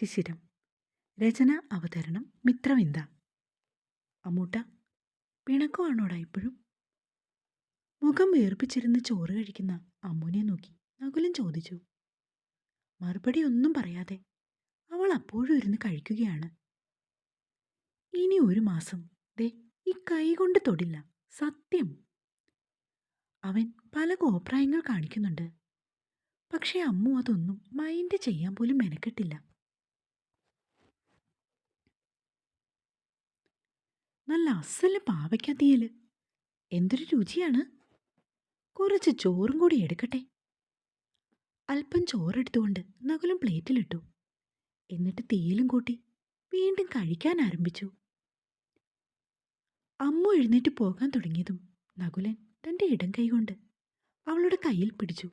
ശിശിരം. രചന അവതരണം മിത്രവിന്ദ. അമ്മൂട്ട പിണക്കമാണോടാ ഇപ്പോഴും? മുഖം വീർപ്പിച്ചിരുന്ന് ചോറ് കഴിക്കുന്ന അമ്മുനെ നോക്കി നകുലൻ ചോദിച്ചു. മറുപടി ഒന്നും പറയാതെ അവൾ അപ്പോഴും ഇരുന്ന് കഴിക്കുകയാണ്. ഇനി ഒരു മാസം ദേ ഈ കൈ കൊണ്ട് തൊടില്ല സത്യം. അവൻ പല കോപ്രായങ്ങൾ കാണിക്കുന്നുണ്ട്. പക്ഷേ അമ്മു അതൊന്നും മൈൻഡ് ചെയ്യാൻ പോലും മെനക്കെട്ടില്ല. നല്ല അസൽ പാവയ്ക്ക തീയൽ. എന്തൊരു രുചിയാണ്. കുറച്ച് ചോറും കൂടി എടുക്കട്ടെ. അല്പം ചോറെടുത്തുകൊണ്ട് നകുലം പ്ലേറ്റിലിട്ടു. എന്നിട്ട് തീയലും കൂട്ടി വീണ്ടും കഴിക്കാൻ ആരംഭിച്ചു. അമ്മ എഴുന്നേറ്റ് പോകാൻ തുടങ്ങിയതും നകുലൻ തന്റെ ഇടം കൈകൊണ്ട് അവളുടെ കയ്യിൽ പിടിച്ചു.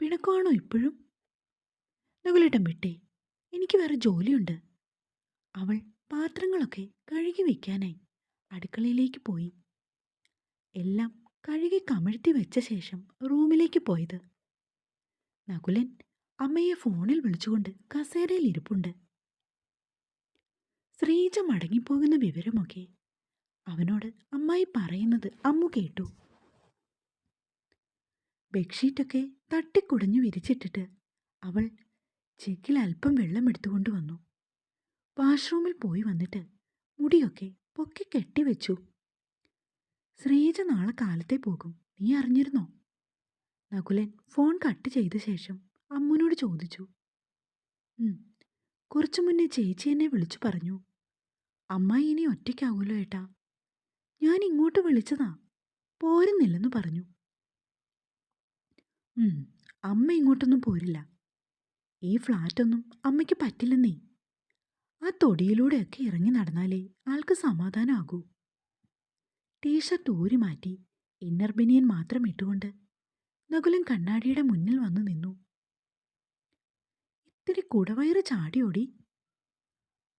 പിണക്കമാണോ ഇപ്പോഴും? നകുലേട്ടൻ വിട്ടേ. എനിക്ക് വേറെ ജോലിയുണ്ട്. അവൾ പാത്രങ്ങളൊക്കെ കഴുകി വയ്ക്കാനായി അടുക്കളയിലേക്ക് പോയി. എല്ലാം കഴുകി കമഴ്ത്തി വെച്ച ശേഷം റൂമിലേക്ക് പോയത്. നകുലൻ അമ്മയെ ഫോണിൽ വിളിച്ചുകൊണ്ട് കസേരയിൽ ഇരിപ്പുണ്ട്. ശ്രീജ മടങ്ങിപ്പോകുന്ന വിവരമൊക്കെ അവനോട് അമ്മായി പറയുന്നത് അമ്മു കേട്ടു. ബെഡ്ഷീറ്റൊക്കെ തട്ടിക്കുടഞ്ഞു വിരിച്ചിട്ടിട്ട് അവൾ ചെക്കിൽ അല്പം വെള്ളം എടുത്തുകൊണ്ട് വന്നു. വാഷ്റൂമിൽ പോയി വന്നിട്ട് മുടിയൊക്കെ പൊക്കി കെട്ടിവെച്ചു ശ്രീജ നാളെ കാലത്തെ പോകും. നീ അറിഞ്ഞിരുന്നോ? നകുലൻ ഫോൺ കട്ട് ചെയ്ത ശേഷം അമ്മുനോട് ചോദിച്ചു. കുറച്ചു മുന്നേ ചേച്ചി എന്നെ വിളിച്ചു പറഞ്ഞു. അമ്മ ഇനി ഒറ്റയ്ക്കാവൂലോ ഏട്ടാ? ഞാൻ ഇങ്ങോട്ട് വിളിച്ചതാ. പോരുന്നില്ലെന്ന് പറഞ്ഞു. അമ്മ ഇങ്ങോട്ടൊന്നും പോരില്ല. ഈ ഫ്ലാറ്റൊന്നും അമ്മയ്ക്ക് പറ്റില്ലെന്നേ. ആ തൊടിയിലൂടെയൊക്കെ ഇറങ്ങി നടന്നാലേ ആൾക്ക് സമാധാനമാകൂ ടീഷർട്ട് ഊരി മാറ്റി ഇന്നർ ബനിയൻ മാത്രം ഇട്ടുകൊണ്ട് നകുലൻ കണ്ണാടിയുടെ മുന്നിൽ വന്നു നിന്നു. ഇത്തിരി കുടവയറ് ചാടിയോടി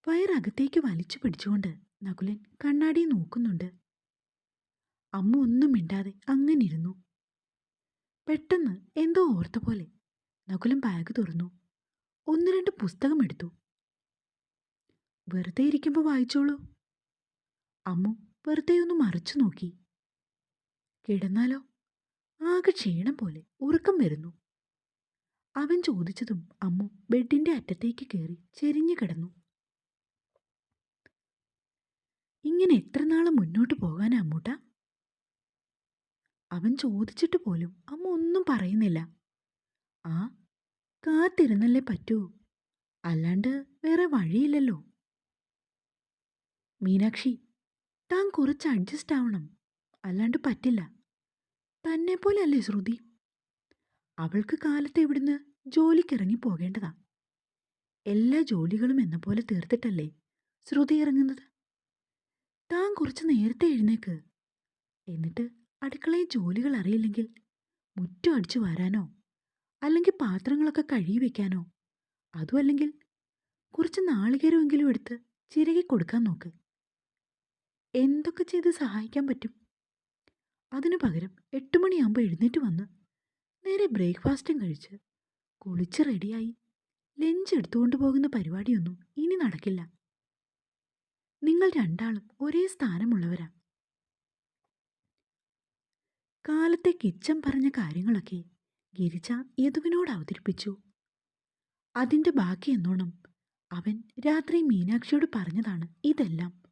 വയറകത്തേക്ക് വലിച്ചു പിടിച്ചുകൊണ്ട് നകുലൻ കണ്ണാടി നോക്കുന്നുണ്ട്. അമ്മ ഒന്നും മിണ്ടാതെ അങ്ങനെ ഇരുന്നു. പെട്ടെന്ന് എന്തോ ഓർത്ത പോലെ നകുലൻ ബാഗ് തുറന്നു. ഒന്ന് രണ്ട് പുസ്തകം എടുത്തു. വെറുതെ ഇരിക്കുമ്പോൾ വായിച്ചോളൂ. അമ്മു വെറുതെ ഒന്ന് മറിച്ചു നോക്കി. കിടന്നാലോ? ആകെ ക്ഷീണം പോലെ ഉറക്കം വരുന്നു. അവൻ ചോദിച്ചതും അമ്മു ബെഡിന്റെ അറ്റത്തേക്ക് കയറി ചെരിഞ്ഞു കിടന്നു. ഇങ്ങനെ എത്ര നാൾ മുന്നോട്ട് പോകാനാ അമ്മൂട്ട? അവൻ ചോദിച്ചിട്ട് പോലും അമ്മ ഒന്നും പറയുന്നില്ല. ആ കാത്തിരുന്നല്ലേ പറ്റൂ. അല്ലാണ്ട് വേറെ വഴിയില്ലല്ലോ. മീനാക്ഷി താൻ കുറച്ച് അഡ്ജസ്റ്റ് ആവണം. അല്ലാണ്ട് പറ്റില്ല. തന്നെ പോലെ അല്ലേ ശ്രുതി? അവൾക്ക് കാലത്ത് ഇവിടുന്ന് ജോലിക്കിറങ്ങി പോകേണ്ടതാ. എല്ലാ ജോലികളും എന്ന പോലെ തീർത്തിട്ടല്ലേ ശ്രുതി ഇറങ്ങുന്നത്? താൻ കുറച്ച് നേരത്തെ എഴുന്നേക്ക്. എന്നിട്ട് അടുക്കളയിൽ ജോലികൾ അറിയില്ലെങ്കിൽ മുറ്റം അടിച്ചു വരാനോ അല്ലെങ്കിൽ പാത്രങ്ങളൊക്കെ കഴുകി വെക്കാനോ അതും അല്ലെങ്കിൽ കുറച്ച് നാളികേരമെങ്കിലും എടുത്ത് ചിരകി കൊടുക്കാൻ നോക്ക്. എന്തൊക്കെ ചെയ്ത് സഹായിക്കാൻ പറ്റും? അതിനു പകരം എട്ട് മണിയാകുമ്പോൾ എഴുന്നേറ്റ് വന്ന് നേരെ ബ്രേക്ക്ഫാസ്റ്റും കഴിച്ച് കുളിച്ച് റെഡിയായി. ലഞ്ച് എടുത്തുകൊണ്ട് പോകുന്ന പരിപാടിയൊന്നും ഇനി നടക്കില്ല. നിങ്ങൾ രണ്ടാളും ഒരേ സ്ഥാനമുള്ളവരാ. കാലത്തെ കിച്ചൻ പറഞ്ഞ കാര്യങ്ങളൊക്കെ ഗിരിജ യദുവിനോട് അവതരിപ്പിച്ചു. അതിന്റെ ബാക്കി എന്നോണം അവൻ രാത്രി മീനാക്ഷിയോട് പറഞ്ഞതാണ് ഇതെല്ലാം.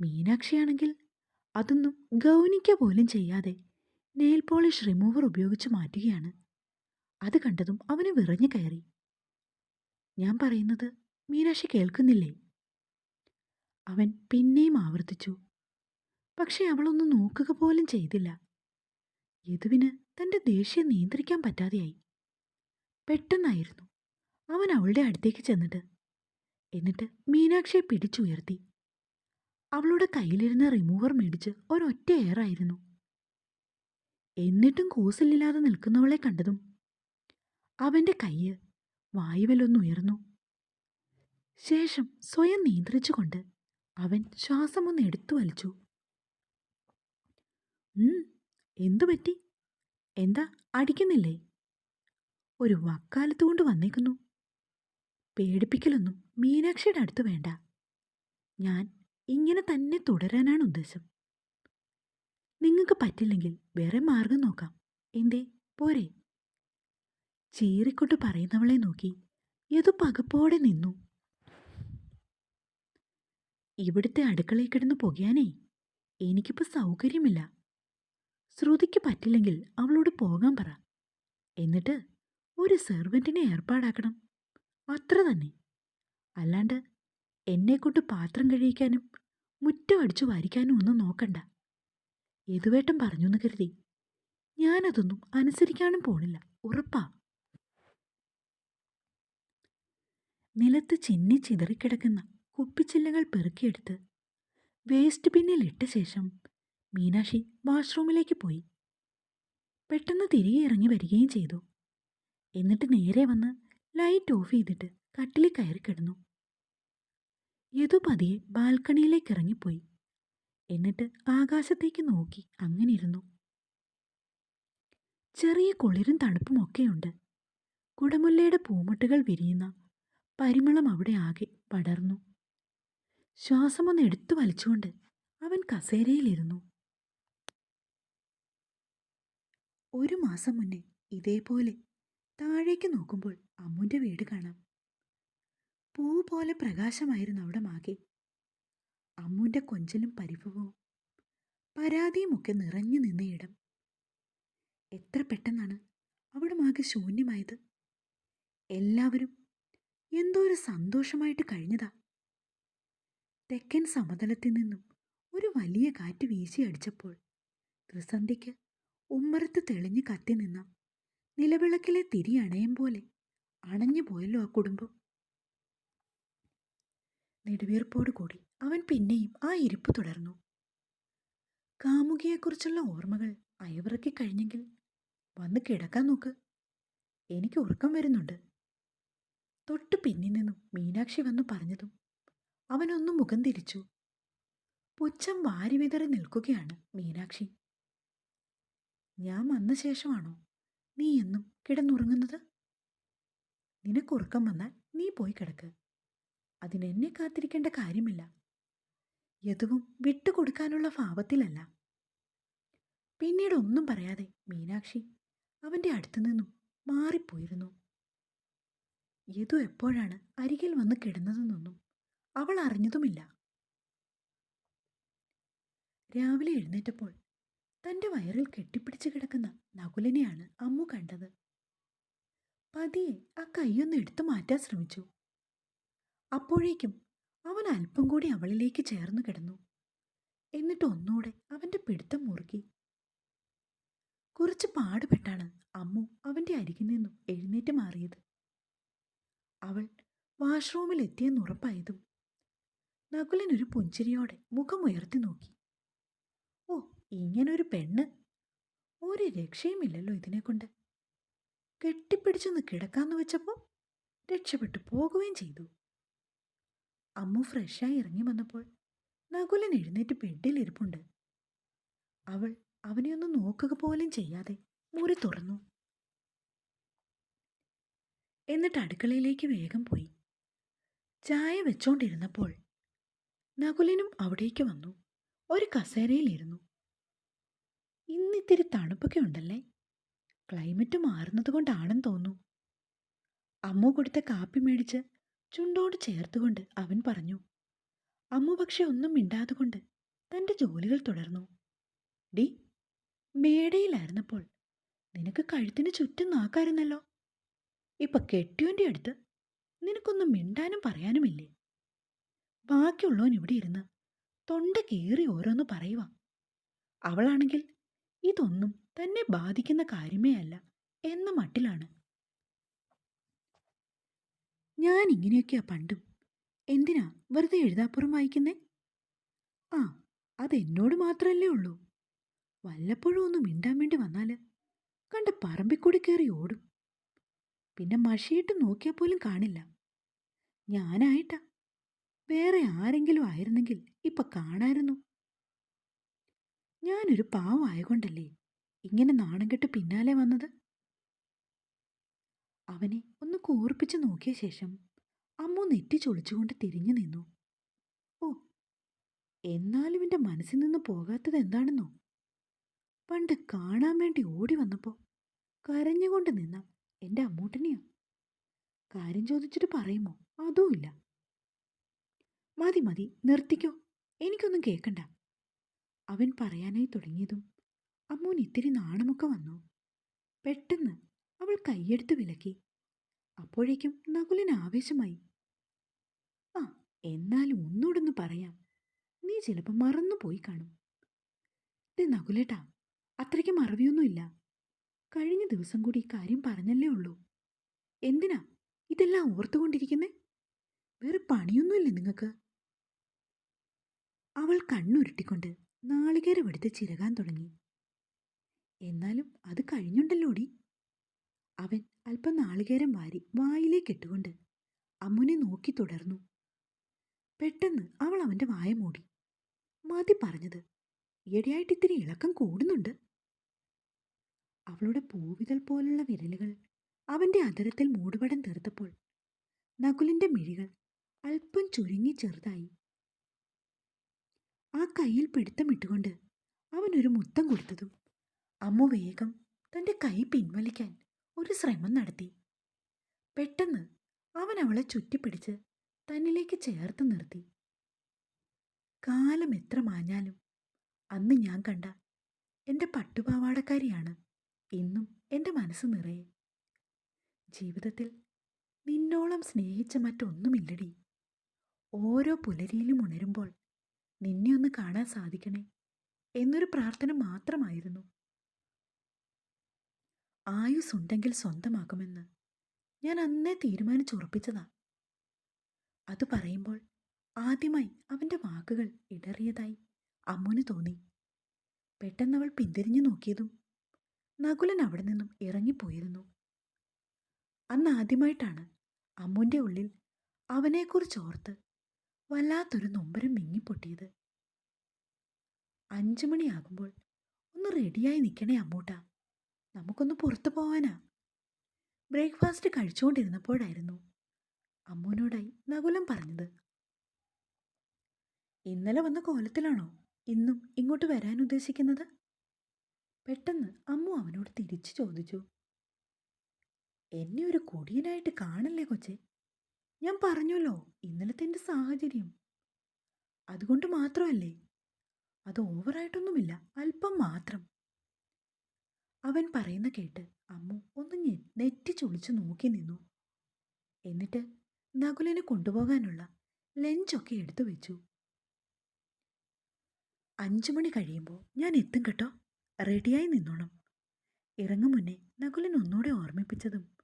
മീനാക്ഷിയാണെങ്കിൽ അതൊന്നും ഗൗനിക്ക പോലും ചെയ്യാതെ നെയിൽ പോളിഷ് റിമൂവർ ഉപയോഗിച്ച് മാറ്റുകയാണ്. അത് കണ്ടതും അവന് വിറഞ്ഞു കയറി. ഞാൻ പറയുന്നത് മീനാക്ഷി കേൾക്കുന്നില്ലേ? അവൻ പിന്നെയും ആവർത്തിച്ചു. പക്ഷെ അവളൊന്നും നോക്കുക പോലും ചെയ്തില്ല. യദുവിന് തന്റെ ദേഷ്യം നിയന്ത്രിക്കാൻ പറ്റാതെയായി. പെട്ടെന്നായിരുന്നു. അവൻ അവളുടെ അടുത്തേക്ക് ചെന്നിട്ട് എന്നിട്ട് മീനാക്ഷിയെ പിടിച്ചുയർത്തി. അവളുടെ കയ്യിലിരുന്ന റിമൂവർ മേടിച്ച് ഒരൊറ്റ എയറായിരുന്നു എന്നിട്ടും കൂസലില്ലാതെ നിൽക്കുന്നവളെ കണ്ടതും അവന്റെ കയ്യ് വായുവിലൊന്നുയർന്നു ശേഷം സ്വയം നിയന്ത്രിച്ചുകൊണ്ട് അവൻ ശ്വാസമൊന്ന് എടുത്തു വലിച്ചു. എന്തു പറ്റി? എന്താ അടിക്കുന്നില്ലേ? ഒരു വക്കാലത്ത് കൊണ്ട് വന്നേക്കുന്നു. പേടിപ്പിക്കലൊന്നും മീനാക്ഷിയുടെ അടുത്ത് വേണ്ട. ഞാൻ ഇങ്ങനെ തന്നെ തുടരാനാണ് ഉദ്ദേശം. നിങ്ങൾക്ക് പറ്റില്ലെങ്കിൽ വേറെ മാർഗം നോക്കാം. എന്തേ? പോരെ. ചീറിക്കൊണ്ട് പറയുന്നവളെ നോക്കി ഏതോ പകപ്പോടെ നിന്നു. ഇവിടുത്തെ അടുക്കളയിൽ കിടന്ന് പുകയാനേ എനിക്കിപ്പോൾ സൗകര്യമില്ല. ശ്രുതിക്ക് പറ്റില്ലെങ്കിൽ അവളോട് പോകാൻ പറ. എന്നിട്ട് ഒരു സെർവന്റിനെ ഏർപ്പാടാക്കണം. അത്ര തന്നെ. അല്ലാണ്ട് എന്നെക്കൊണ്ട് പാത്രം കഴിയിക്കാനും മുറ്റം അടിച്ചു വാരിക്കാനും ഒന്നും നോക്കണ്ട. യദുവേട്ടൻ പറഞ്ഞു എന്ന് കരുതി. ഞാനതൊന്നും അനുസരിക്കാനും പോണില്ല. ഉറപ്പാ. നിലത്ത് ചിന്നി ചിതറിക്കിടക്കുന്ന കുപ്പിച്ചില്ലകൾ പെറുക്കിയെടുത്ത് വേസ്റ്റ് ബിന്നിൽ ഇട്ട ശേഷം മീനാക്ഷി വാഷ്റൂമിലേക്ക് പോയി. പെട്ടെന്ന് തിരികെ ഇറങ്ങി വരികയും ചെയ്തു. എന്നിട്ട് നേരെ വന്ന് ലൈറ്റ് ഓഫ് ചെയ്തിട്ട് കട്ടിലിൽ കയറി കിടന്നു യദു പതിയെ ബാൽക്കണിയിലേക്ക് ഇറങ്ങിപ്പോയി. എന്നിട്ട് ആകാശത്തേക്ക് നോക്കി. അങ്ങനെ ഇരുന്നു. ചെറിയ കുളിരും തണുപ്പും ഒക്കെയുണ്ട്. കുടമുല്ലയുടെ പൂമുട്ടുകൾ വിരിയുന്ന പരിമളം അവിടെ ആകെ പടർന്നു. ശ്വാസമൊന്ന് എടുത്തു വലിച്ചുകൊണ്ട് അവൻ കസേരയിലിരുന്നു. ഒരു മാസം മുന്നേ ഇതേപോലെ താഴേക്ക് നോക്കുമ്പോൾ അമ്മുന്റെ വീട് കാണാം. പൂ പോലെ പ്രകാശമായിരുന്നു അവിടെ മാകെ. അമ്മുന്റെ കൊഞ്ചലും പരിഭവവും പരാതിയുമൊക്കെ നിറഞ്ഞു നിന്ന ഇടം. എത്ര പെട്ടെന്നാണ് അവിടെ മാകെ ശൂന്യമായത്. എല്ലാവരും എന്തോ ഒരു സന്തോഷമായിട്ട് കഴിഞ്ഞതാ. തെക്കൻ സമതലത്തിൽ നിന്നും ഒരു വലിയ കാറ്റ് വീശി അടിച്ചപ്പോൾ ത്രിസന്ധ്യയ്ക്ക് ഉമ്മറത്ത് തെളിഞ്ഞു കത്തി നിന്ന നിലവിളക്കിലെ തിരി അണയം പോലെ അണഞ്ഞു പോയല്ലോ ആ കുടുംബം. നെടുവീർപ്പോടു കൂടി അവൻ പിന്നെയും ആ ഇരിപ്പ് തുടർന്നു. കാമുകിയെക്കുറിച്ചുള്ള ഓർമ്മകൾ അയവിറക്കി കഴിഞ്ഞെങ്കിൽ വന്ന് കിടക്കാൻ നോക്ക്. എനിക്ക് ഉറക്കം വരുന്നുണ്ട്. തൊട്ട് പിന്നിൽ നിന്നും മീനാക്ഷി വന്നു പറഞ്ഞതും അവനൊന്നു മുഖം തിരിച്ചു. പുച്ഛം വാരി വിതറി നിൽക്കുകയാണ് മീനാക്ഷി. ഞാൻ വന്ന ശേഷമാണോ നീ എന്നും കിടന്നുറങ്ങുന്നത്? നിനക്കുറക്കം വന്നാൽ നീ പോയി കിടക്ക്. അതിനെന്നെ കാത്തിരിക്കേണ്ട കാര്യമില്ല. യദുവും വിട്ടുകൊടുക്കാനുള്ള ഭാവത്തിലല്ല. പിന്നീട് ഒന്നും പറയാതെ മീനാക്ഷി അവന്റെ അടുത്തു നിന്നും മാറിപ്പോയിരുന്നു. യദു എപ്പോഴാണ് അരികിൽ വന്ന് കിടന്നതെന്നൊന്നും അവൾ അറിഞ്ഞതുമില്ല. രാവിലെ എഴുന്നേറ്റപ്പോൾ തന്റെ വയറിൽ കെട്ടിപ്പിടിച്ച് കിടക്കുന്ന നകുലനെയാണ് അമ്മു കണ്ടത്. പതിയെ ആ കൈയൊന്ന് എടുത്തു മാറ്റാൻ ശ്രമിച്ചു. അപ്പോഴേക്കും അവൻ അല്പം കൂടി അവളിലേക്ക് ചേർന്നു കിടന്നു. എന്നിട്ട് ഒന്നുകൂടെ അവന്റെ പിടുത്തം മുറുക്കി. കുറച്ച് പാടുപെട്ടാണ് അമ്മു അവന്റെ അരികിൽ നിന്നും എഴുന്നേറ്റ് മാറിയത്. അവൾ വാഷ്റൂമിൽ എത്തിയെന്ന് ഉറപ്പായതും നകുലൻ ഒരു പുഞ്ചിരിയോടെ മുഖമുയർത്തി നോക്കി. ഓ ഇങ്ങനൊരു പെണ്ണ്. ഒരു രക്ഷയുമില്ലല്ലോ ഇതിനെക്കൊണ്ട്. കെട്ടിപ്പിടിച്ചൊന്ന് കിടക്കാന്ന് വെച്ചപ്പോൾ രക്ഷപ്പെട്ടു പോകുകയും ചെയ്തു. അമ്മു ഫ്രഷായി ഇറങ്ങി വന്നപ്പോൾ നകുലൻ എഴുന്നേറ്റ് ബെഡിലിരിപ്പുണ്ട് അവൾ അവനെ ഒന്ന് നോക്കുക പോലും ചെയ്യാതെ മുറി തുറന്നു. എന്നിട്ട് അടുക്കളയിലേക്ക് വേഗം പോയി. ചായ വെച്ചോണ്ടിരുന്നപ്പോൾ നകുലനും അവിടേക്ക് വന്നു. ഒരു കസേരയിലിരുന്നു ഇന്നിത്തിരി തണുപ്പൊക്കെ ഉണ്ടല്ലേ? ക്ലൈമറ്റ് മാറുന്നത് കൊണ്ടാണെന്ന് തോന്നുന്നു. അമ്മു കൊടുത്ത കാപ്പി മേടിച്ച് ചുണ്ടോട് ചേർത്തുകൊണ്ട് അവൻ പറഞ്ഞു അമ്മു പക്ഷെ ഒന്നും മിണ്ടാതെ കൊണ്ട് തന്റെ ജോലികൾ തുടർന്നു. ഡി മേടയിലായിരുന്നപ്പോൾ നിനക്ക് കഴുത്തിന് ചുറ്റും നാക്കായിരുന്നല്ലോ. ഇപ്പൊ കെട്ടിയോന്റെ അടുത്ത് നിനക്കൊന്നും മിണ്ടാനും പറയാനുമില്ലേ? ബാക്കിയുള്ളവൻ ഇവിടെ ഇരുന്ന് തൊണ്ട കീറി ഓരോന്ന് പറയുക അവളാണെങ്കിൽ ഇതൊന്നും തന്നെ ബാധിക്കുന്ന കാര്യമേ അല്ല എന്ന മട്ടിലാണ് ഞാൻ ഇങ്ങനെയൊക്കെയാ പണ്ടും. എന്തിനാ വെറുതെ എഴുതാപ്പുറം വായിക്കുന്നേ? ആ അതെന്നോട് മാത്രമല്ലേ ഉള്ളൂ. വല്ലപ്പോഴും ഒന്ന് മിണ്ടാൻ വേണ്ടി വന്നാൽ കണ്ട പറമ്പിക്കൂടി കയറി ഓടും. പിന്നെ മഷിയിട്ട് നോക്കിയാൽ പോലും കാണില്ല. ഞാനായിട്ടാ. വേറെ ആരെങ്കിലും ആയിരുന്നെങ്കിൽ ഇപ്പൊ കാണായിരുന്നു. ഞാനൊരു പാവമായകൊണ്ടല്ലേ ഇങ്ങനെ നാണം കെട്ട് പിന്നാലെ വന്നത്? അവനെ ഒന്ന് കൂർപ്പിച്ച് നോക്കിയ ശേഷം നെറ്റി ചൊളിച്ചുകൊണ്ട് തിരിഞ്ഞു നിന്നു. ഓ എന്നാലും എന്റെ മനസ്സിൽ നിന്ന് പോകാത്തത് എന്താണെന്നോ? പണ്ട് കാണാൻ വേണ്ടി ഓടി വന്നപ്പോൾ കരഞ്ഞുകൊണ്ട് നിന്ന എന്റെ അമ്മൂട്ടനെയോ? കാര്യം ചോദിച്ചിട്ട് പറയുമോ? അതുമില്ല മതി മതി നിർത്തിക്കോ. എനിക്കൊന്നും കേൾക്കണ്ട അവൻ പറയാനായി തുടങ്ങിയതും അമ്മൂൻ ഇത്തിരി നാണമൊക്കെ വന്നു. പെട്ടെന്ന് അവൾ കൈയെടുത്ത് വിലക്കി. അപ്പോഴേക്കും നകുലിന് ആവേശമായി. ആ എന്നാലും ഒന്നോടൊന്ന് പറയാം. നീ ചിലപ്പോൾ മറന്നുപോയി കാണും. ദേ നകുലേട്ടാ അത്രയ്ക്ക് മറവിയൊന്നുമില്ല. കഴിഞ്ഞ ദിവസം കൂടി ഇക്കാര്യം കാര്യം പറഞ്ഞല്ലേ ഉള്ളൂ. എന്തിനാ ഇതെല്ലാം ഓർത്തുകൊണ്ടിരിക്കുന്നേ? വേറെ പണിയൊന്നുമില്ലേ നിങ്ങൾക്ക് അവൾ കണ്ണുരുട്ടിക്കൊണ്ട് നാളികേരമെടുത്ത് ചിരകാൻ തുടങ്ങി. എന്നാലും അത് കഴിഞ്ഞുണ്ടല്ലോടി. അവൻ അല്പം നാളികേരം വാരി വായിലേക്ക് ഇട്ടുകൊണ്ട് അമ്മുനെ നോക്കി തുടർന്നു. പെട്ടെന്ന് അവൾ അവന്റെ വായ മൂടി. മതി പറഞ്ഞത് ഈയിടെയായിട്ട് ഇത്തിരി ഇളക്കം കൂടുന്നുണ്ട്. അവളുടെ പൂവിതൽ പോലുള്ള വിരലുകൾ അവന്റെ അതരത്തിൽ മൂടുപടം തീർത്തപ്പോൾ നകുലിന്റെ മിഴികൾ അല്പം ചുരുങ്ങി ചെറുതായി. ആ കയ്യിൽ പിടുത്തമിട്ടുകൊണ്ട് അവനൊരു മുത്തം കൊടുത്തതും അമ്മു വേഗം തന്റെ കൈ പിൻവലിക്കാൻ ഒരു ശ്രമം നടത്തി. പെട്ടെന്ന് അവൻ അവളെ ചുറ്റിപ്പിടിച്ച് തന്നിലേക്ക് ചേർത്ത് നിർത്തി. കാലം എത്ര മാഞ്ഞാലും അന്ന് ഞാൻ കണ്ട എന്റെ പട്ടുപാവാടക്കാരിയാണ് ഇന്നും എന്റെ മനസ്സ് നിറയെ. ജീവിതത്തിൽ നിന്നോളം സ്നേഹിച്ച മറ്റൊന്നുമില്ലടി. ഓരോ പുലരിയിലും ഉണരുമ്പോൾ നിന്നെ ഒന്ന് കാണാൻ സാധിക്കണേ എന്നൊരു പ്രാർത്ഥന മാത്രമായിരുന്നു. ആയുസ്സുണ്ടെങ്കിൽ സ്വന്തമാക്കുമെന്ന് ഞാൻ അന്നേ തീരുമാനിച്ചുറപ്പിച്ചതാ. അത് പറയുമ്പോൾ ആദ്യമായി അവന്റെ വാക്കുകൾ ഇടറിയതായി അമ്മുന് തോന്നി. പെട്ടെന്നവൾ പിന്തിരിഞ്ഞു നോക്കിയതും നകുലൻ അവിടെ നിന്നും ഇറങ്ങിപ്പോയിരുന്നു. അന്ന് ആദ്യമായിട്ടാണ് അമ്മുന്റെ ഉള്ളിൽ അവനെക്കുറിച്ച് ഓർത്ത് വല്ലാത്തൊരു നൊമ്പരം മിങ്ങിപ്പൊട്ടിയത് അഞ്ചു മണിയാകുമ്പോൾ ഒന്ന് റെഡിയായി നിൽക്കണേ അമ്മൂട്ടാ. നമുക്കൊന്ന് പുറത്തു പോവാനാ. ബ്രേക്ക്ഫാസ്റ്റ് കഴിച്ചുകൊണ്ടിരുന്നപ്പോഴായിരുന്നു അമ്മൂനോടായി നകുലം പറഞ്ഞത്. ഇന്നലെ വന്ന കോലത്തിലാണോ ഇന്നും ഇങ്ങോട്ട് വരാൻ ഉദ്ദേശിക്കുന്നത്? പെട്ടെന്ന് അമ്മു അവനോട് തിരിച്ചു ചോദിച്ചു. എന്നെ ഒരു കൊടിയനായിട്ട് കാണല്ലേ കൊച്ചെ? ഞാൻ പറഞ്ഞല്ലോ ഇന്നലത്തെ എന്റെ സാഹചര്യം. അതുകൊണ്ട് മാത്രമല്ലേ? അത് ഓവറായിട്ടൊന്നുമില്ല അല്പം മാത്രം. അവൻ പറയുന്ന കേട്ട് അമ്മു ഒന്ന് ഞെ- നെറ്റി ചൊളിച്ചു നോക്കി നിന്നു. എന്നിട്ട് നകുലിനെ കൊണ്ടുപോകാനുള്ള ലഞ്ചൊക്കെ എടുത്തു വെച്ചു. അഞ്ചു മണി കഴിയുമ്പോൾ ഞാൻ എത്തും കേട്ടോ. റെഡിയായി നിന്നോണം. ഇറങ്ങും മുന്നേ നകുലൻ ഒന്നുകൂടെ ഓർമ്മിപ്പിച്ചതും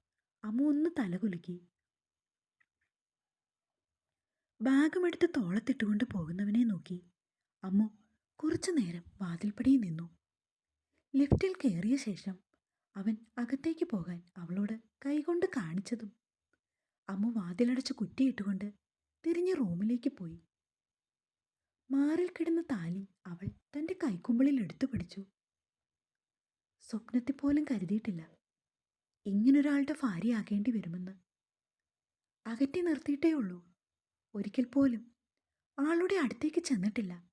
അമ്മു ഒന്ന് തലകുലുക്കി. ബാഗുമെടുത്ത് തോളത്തിട്ടുകൊണ്ട് പോകുന്നവനെ നോക്കി. അമ്മു കുറച്ചു നേരം വാതിൽപ്പടിയിൽ നിന്നു. ലിഫ്റ്റിൽ കയറിയ ശേഷം അവൻ അകത്തേക്ക് പോകാൻ അവളോട് കൈകൊണ്ട് കാണിച്ചതും അമ്മ വാതിലടച്ച് കുറ്റിയിട്ടുകൊണ്ട് തിരിഞ്ഞ് റൂമിലേക്ക് പോയി. മാറിൽ കിടന്ന താലി അവൾ തന്റെ കൈക്കുമ്പിളിൽ എടുത്തു പിടിച്ചു. സ്വപ്നത്തിൽ പോലും കരുതിയിട്ടില്ല ഇങ്ങനൊരാളുടെ ഭാര്യയാകേണ്ടി വരുമെന്ന്. അകറ്റി നിർത്തിയിട്ടേ ഉള്ളൂ. ഒരിക്കൽ പോലും ആളുടെ അടുത്തേക്ക് ചെന്നിട്ടില്ല.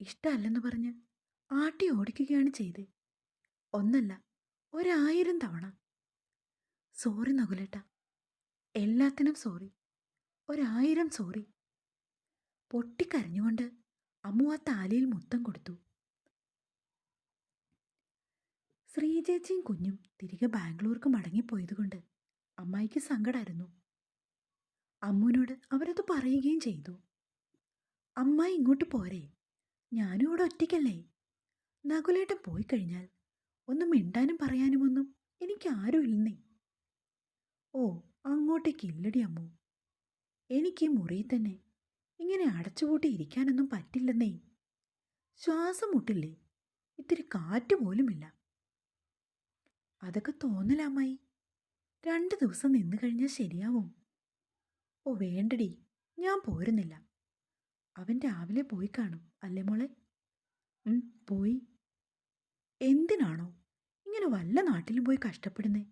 ഇഷ്ടമല്ലെന്ന് പറഞ്ഞ് ആട്ടി ഓടിക്കുകയാണ് ചെയ്തേ. ഒന്നല്ല ഒരായിരം തവണ. സോറി നകുലേട്ട. എല്ലാത്തിനും സോറി. ഒരായിരം സോറി. പൊട്ടിക്കരഞ്ഞുകൊണ്ട് അമ്മു ആ താലിയിൽ മുത്തം കൊടുത്തു. ശ്രീചേച്ചിയും കുഞ്ഞും തിരികെ ബാംഗ്ലൂർക്ക് മടങ്ങിപ്പോയതുകൊണ്ട് അമ്മായിക്ക് സങ്കടമായിരുന്നു അമ്മുവിനോട് അവരത് പറയുകയും ചെയ്തു. അമ്മായി ഇങ്ങോട്ട് പോരെ. ഞാനും ഇവിടെ ഒറ്റയ്ക്കല്ലേ? നകുലേട്ടൻ പോയി കഴിഞ്ഞാൽ ഒന്നും മിണ്ടാനും പറയാനുമൊന്നും എനിക്ക് ആരും ഇല്ലെന്നേ. ഓ അങ്ങോട്ടേക്ക് ഇല്ലടി അമ്മു. എനിക്ക് ഈ മുറിയിൽ തന്നെ ഇങ്ങനെ അടച്ചുപൂട്ടി ഇരിക്കാനൊന്നും പറ്റില്ലെന്നേ. ശ്വാസം മുട്ടില്ലേ? ഇത്തിരി കാറ്റ് പോലുമില്ല. അതൊക്കെ തോന്നലാമായി രണ്ട് ദിവസം നിന്ന് കഴിഞ്ഞാൽ ശരിയാവും. ഓ വേണ്ടടി. ഞാൻ പോരുന്നില്ല. അവൻ രാവിലെ പോയി കാണും അല്ലേ മോളെ? പോയി. എന്തിനാണോ ഇങ്ങനെ വല്ല നാട്ടിലും പോയി കഷ്ടപ്പെടുന്നേ?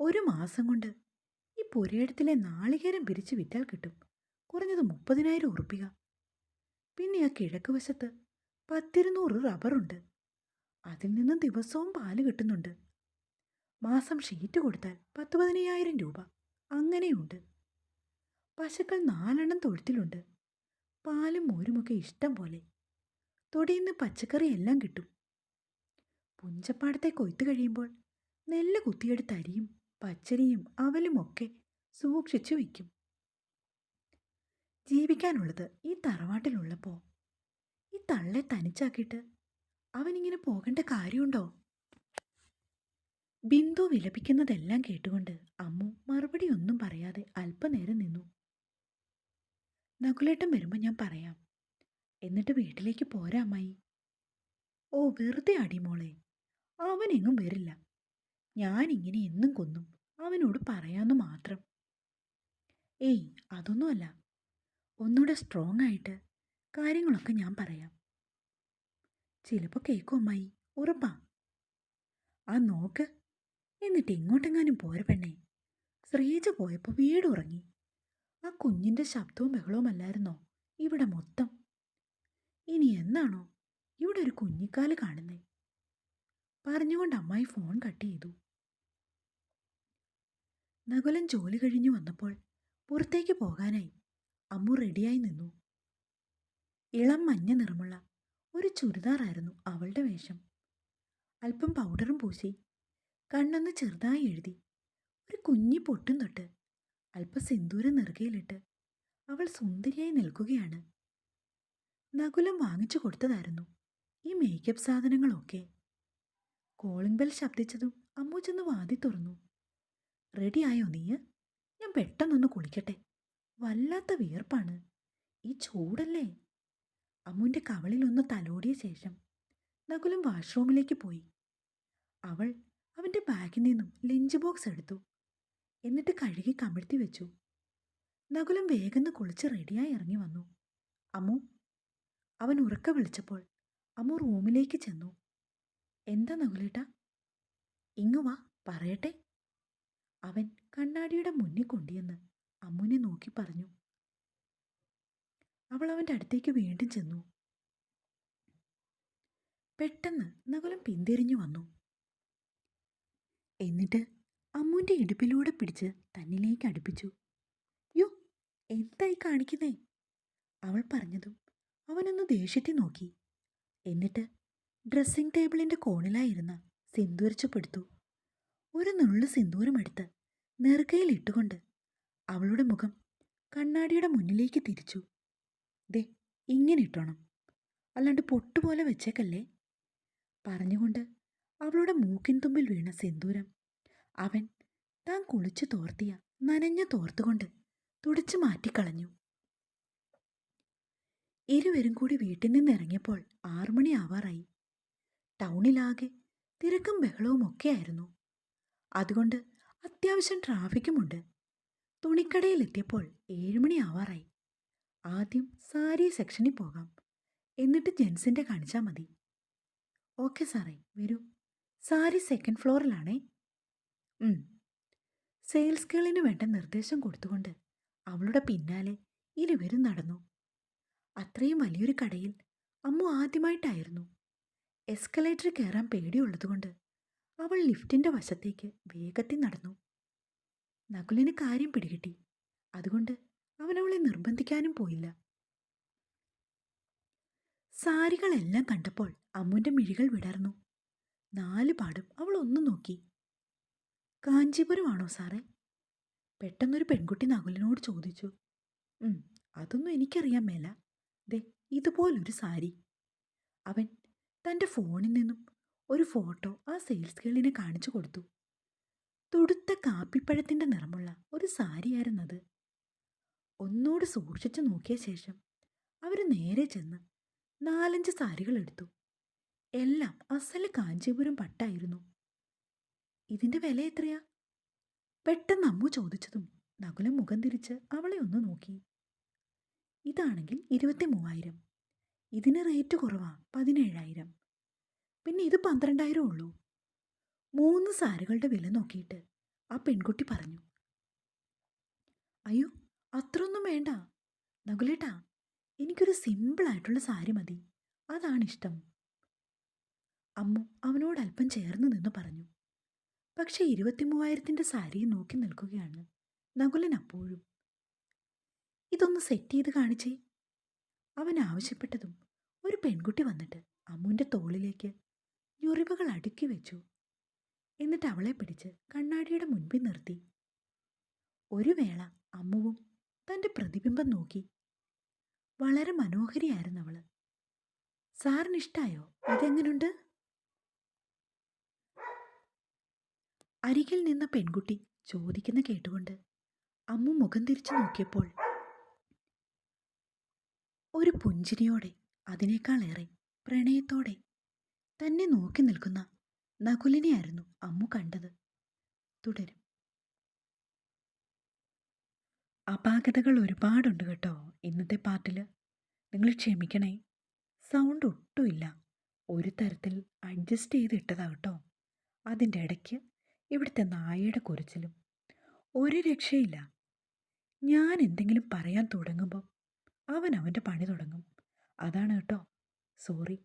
ഒരു മാസം കൊണ്ട് ഈ പുരയിടത്തിലെ നാളികേരം പിരിച്ചു വിറ്റാൽ കിട്ടും. കുറഞ്ഞത് മുപ്പതിനായിരം ഉറുപ്പിക. പിന്നെ ആ കിഴക്ക് വശത്ത് പത്തിരുന്നൂറ് റബ്ബറുണ്ട് അതിൽ നിന്നും ദിവസവും പാൽ കിട്ടുന്നുണ്ട്. മാസം ഷീറ്റ് കൊടുത്താൽ പത്ത് പതിനയ്യായിരം രൂപ. അങ്ങനെയുണ്ട്. പശുക്കൾ നാലെണ്ണം തൊഴുത്തിലുണ്ട്. പാലും മോരുമൊക്കെ ഇഷ്ടം പോലെ. തൊടിയിന്ന് പച്ചക്കറി എല്ലാം കിട്ടും. പുഞ്ചപ്പാടത്തെ കൊയ്ത്ത് കഴിയുമ്പോൾ നെല്ല് കുത്തിയെടുത്ത് അരിയും പച്ചരിയും അവലുമൊക്കെ സൂക്ഷിച്ചു വയ്ക്കും. ജീവിക്കാനുള്ളത് ഈ തറവാട്ടിലുള്ളപ്പോൾ ഈ തള്ളെ തനിച്ചാക്കിയിട്ട് അവനിങ്ങനെ പോകേണ്ട കാര്യമുണ്ടോ? ബിന്ദു വിലപിക്കുന്നതെല്ലാം കേട്ടുകൊണ്ട് അമ്മു മറുപടി ഒന്നും പറയാതെ അല്പനേരം നിന്നു. നകുലേട്ടം വരുമ്പോൾ ഞാൻ പറയാം. എന്നിട്ട് വീട്ടിലേക്ക് പോരാ അമ്മായി. ഓ വെറുതെ അടിമോളെ അവനെങ്ങും വരില്ല. ഞാനിങ്ങനെ എന്നും കൊന്നും അവനോട് പറയാമെന്ന് മാത്രം. ഏയ് അതൊന്നുമല്ല. ഒന്നുകൂടെ സ്ട്രോങ് ആയിട്ട് കാര്യങ്ങളൊക്കെ ഞാൻ പറയാം. ചിലപ്പോൾ കേൾക്കും അമ്മായി. ഉറപ്പാ. ആ നോക്ക്. എന്നിട്ട് എങ്ങോട്ടെങ്ങാനും പോര പെണ്ണേ. ശ്രീജ പോയപ്പോൾ വീട് ഉറങ്ങി ആ കുഞ്ഞിന്റെ ശബ്ദവും ബഹളവും അല്ലായിരുന്നോ? ഇവിടെ മൊത്തം. ഇനി എന്നാണോ? ഇവിടെ ഒരു കുഞ്ഞിക്കാൽ കാണുന്നേ. പറഞ്ഞുകൊണ്ട് അമ്മായി ഫോൺ കട്ട് ചെയ്തു. നകുലൻ ജോലി കഴിഞ്ഞു വന്നപ്പോൾ പുറത്തേക്ക് പോകാനായി അമ്മു റെഡിയായി നിന്നു. ഇളം മഞ്ഞ നിറമുള്ള ഒരു ചുരിദാറായിരുന്നു അവളുടെ വേഷം. അല്പം പൗഡറും പൂശി കണ്ണൊന്ന് ചെറുതായി എഴുതി ഒരു കുഞ്ഞി പൊട്ടും തൊട്ട് അല്പം സിന്ദൂരം നെറുകയിലിട്ട് അവൾ സുന്ദരിയായി നിൽക്കുകയാണ്. നകുലം വാങ്ങിച്ചു കൊടുത്തതായിരുന്നു. ഈ മേക്കപ്പ് സാധനങ്ങളൊക്കെ. കോളിംഗ് ബെൽ ശബ്ദിച്ചതും അമ്മു ചെന്ന് വാതി തുറന്നു. റെഡിയായോ നീ? ഞാൻ പെട്ടെന്നൊന്ന് കുളിക്കട്ടെ. വല്ലാത്ത വിയർപ്പാണ്. ഈ ചൂടല്ലേ? അമ്മുവിന്റെ കവളിലൊന്ന് തലോടിയ ശേഷം നകുലം വാഷ്റൂമിലേക്ക് പോയി. അവൾ അവന്റെ ബാഗിൽ നിന്നും ലഞ്ച് ബോക്സ് എടുത്തു. എന്നിട്ട് കഴുകി കമിഴ്ത്തി വെച്ചു. നകുലം വേഗം കുളിച്ച് റെഡിയായി ഇറങ്ങി വന്നു. അമ്മു അവൻ ഉറക്ക വിളിച്ചപ്പോൾ അമ്മ റൂമിലേക്ക് ചെന്നു. എന്താ നകുലേട്ട? ഇങ്ങു വാ പറയട്ടെ. അവൻ കണ്ണാടിയുടെ മുന്നിൽ കൊണ്ടിയെന്ന് അമ്മുനെ നോക്കി പറഞ്ഞു. അവൾ അവന്റെ അടുത്തേക്ക് വീണ്ടും ചെന്നു. പെട്ടെന്ന് നകുലം പിന്തിരിഞ്ഞു വന്നു. എന്നിട്ട് അമ്മുവിന്റെ ഇടുപ്പിലൂടെ പിടിച്ച് തന്നിലേക്ക് അടുപ്പിച്ചു. യോ എന്തായി കാണിക്കുന്നേ? അവൾ പറഞ്ഞതും അവനൊന്ന് ദേഷ്യത്തിൽ നോക്കി. എന്നിട്ട് ഡ്രസ്സിംഗ് ടേബിളിന്റെ കോണിലായിരുന്ന സിന്ദൂരിച്ചു പെടുത്തു ഒരു നുള്ളു സിന്ദൂരമെടുത്ത് നെറുകയിൽ ഇട്ടുകൊണ്ട് അവളുടെ മുഖം കണ്ണാടിയുടെ മുന്നിലേക്ക് തിരിച്ചു. ദേ ഇങ്ങനെ ഇട്ടോണം. അല്ലാണ്ട് പൊട്ടുപോലെ വെച്ചേക്കല്ലേ? പറഞ്ഞുകൊണ്ട് അവളുടെ മൂക്കിൻ തുമ്പിൽ വീണ സിന്ദൂരം അവൻ താൻ കുളിച്ചു തോർത്തിയ നനഞ്ഞ തോർത്തുകൊണ്ട് തുടച്ചു മാറ്റിക്കളഞ്ഞു. ഇരുവരും കൂടി വീട്ടിൽ നിന്ന് ഇറങ്ങിയപ്പോൾ ആറുമണി ആവാറായി. ടൗണിലാകെ തിരക്കും ബഹളവും ഒക്കെയായിരുന്നു അതുകൊണ്ട് അത്യാവശ്യം ട്രാഫിക്കുമുണ്ട് തുണിക്കടയിലെത്തിയപ്പോൾ ഏഴുമണി ആവാറായി. ആദ്യം സാരി സെക്ഷനിൽ പോകാം. എന്നിട്ട് ജെൻസിന്റെ കാണിച്ചാൽ മതി. ഓക്കെ സാറേ വരൂ. സാരി സെക്കൻഡ് ഫ്ലോറിലാണേ സെയിൽസ് ഗേളിന് വേണ്ട നിർദ്ദേശം കൊടുത്തുകൊണ്ട് അവളുടെ പിന്നാലെ ഇരുവരും നടന്നു. അത്രയും വലിയൊരു കടയിൽ അമ്മു ആദ്യമായിട്ടായിരുന്നു. എസ്കലേറ്റർ കയറാൻ പേടിയുള്ളതുകൊണ്ട് അവൾ ലിഫ്റ്റിന്റെ വശത്തേക്ക് വേഗത്തിൽ നടന്നു. നകുലിന് കാര്യം പിടികിട്ടി. അതുകൊണ്ട് അവൻ അവളെ നിർബന്ധിക്കാനും പോയില്ല. സാരികളെല്ലാം കണ്ടപ്പോൾ അമ്മുന്റെ മിഴികൾ വിടർന്നു. നാല് പാടും അവൾ ഒന്ന് നോക്കി. കാഞ്ചീപുരമാണോ സാറേ? പെട്ടെന്നൊരു പെൺകുട്ടി നകുലിനോട് ചോദിച്ചു. "ഉം, അതൊന്നും എനിക്കറിയാൻ മേല. ദേ ഇതുപോലൊരു സാരി. അവൻ തന്റെ ഫോണിൽ നിന്നും ഒരു ഫോട്ടോ ആ സെയിൽസ് ഗേളിനെ കാണിച്ചു കൊടുത്തു. തുടുത്ത കാപ്പിപ്പഴത്തിന്റെ നിറമുള്ള ഒരു സാരിയായിരുന്നത് ഒന്നോട് സൂക്ഷിച്ചു നോക്കിയ ശേഷം അവർ നേരെ ചെന്ന് നാലഞ്ച് സാരികൾ എടുത്തു. എല്ലാം അസൽ കാഞ്ചീപുരം പട്ടായിരുന്നു. ഇതിന്റെ വില എത്രയാ? പെട്ടെന്ന് അമ്മു ചോദിച്ചതും നകുലം മുഖം തിരിച്ച് അവളെ ഒന്ന് നോക്കി. ഇതാണെങ്കിൽ ഇരുപത്തി മൂവായിരം ഇതിന് റേറ്റ് കുറവാണ് പതിനേഴായിരം. പിന്നെ ഇത് പന്ത്രണ്ടായിരം ഉള്ളൂ. മൂന്ന് സാരികളുടെ വില നോക്കിയിട്ട് ആ പെൺകുട്ടി പറഞ്ഞു. അയ്യോ അത്രയൊന്നും വേണ്ട. നകുലേട്ടാ എനിക്കൊരു സിമ്പിളായിട്ടുള്ള സാരി മതി. അതാണിഷ്ടം അമ്മു അവനോട് അല്പം ചേർന്ന് നിന്ന് പറഞ്ഞു. പക്ഷെ ഇരുപത്തിമൂവായിരത്തിന്റെ സാരിയെ നോക്കി നിൽക്കുകയാണ് നകുലൻ അപ്പോഴും. ഇതൊന്ന് സെറ്റ് ചെയ്ത് കാണിച്ചേ. അവൻ ആവശ്യപ്പെട്ടതും ഒരു പെൺകുട്ടി വന്നിട്ട് അമ്മുവിന്റെ തോളിലേക്ക് ഞൊറിവുകൾ അടുക്കി വെച്ചു. എന്നിട്ട് അവളെ പിടിച്ച് കണ്ണാടിയുടെ മുൻപിൽ നിർത്തി. ഒരു വേള അമ്മുവും തന്റെ പ്രതിബിംബം നോക്കി. വളരെ മനോഹരിയായിരുന്നു അവൾ. സാറിനിഷ്ടായോ? ഇതെങ്ങനുണ്ട്? അരികിൽ നിന്ന പെൺകുട്ടി ചോദിക്കുന്ന കേട്ടുകൊണ്ട് അമ്മു മുഖം തിരിച്ചു നോക്കിയപ്പോൾ ഒരു പുഞ്ചിരിയോടെ അതിനേക്കാളേറെ പ്രണയത്തോടെ തന്നെ നോക്കി നിൽക്കുന്ന നകുലിനെയായിരുന്നു അമ്മു കണ്ടത്. തുടരും. അപാകതകൾ ഒരുപാടുണ്ട് കേട്ടോ ഇന്നത്തെ പാട്ടിൽ നിങ്ങൾ ക്ഷമിക്കണേ. സൗണ്ട് ഒട്ടുമില്ല. ഒരു തരത്തിൽ അഡ്ജസ്റ്റ് ചെയ്ത് ഇട്ടതാ കേട്ടോ. അതിന്റെ ഇടയ്ക്ക് ഇവിടുത്തെ നായയുടെ കുരച്ചിലും. ഒരു രക്ഷയില്ല. ഞാൻ എന്തെങ്കിലും പറയാൻ തുടങ്ങുമ്പോൾ അവൻ അവന്റെ പണി തുടങ്ങും. അതാണ് കേട്ടോ. സോറി.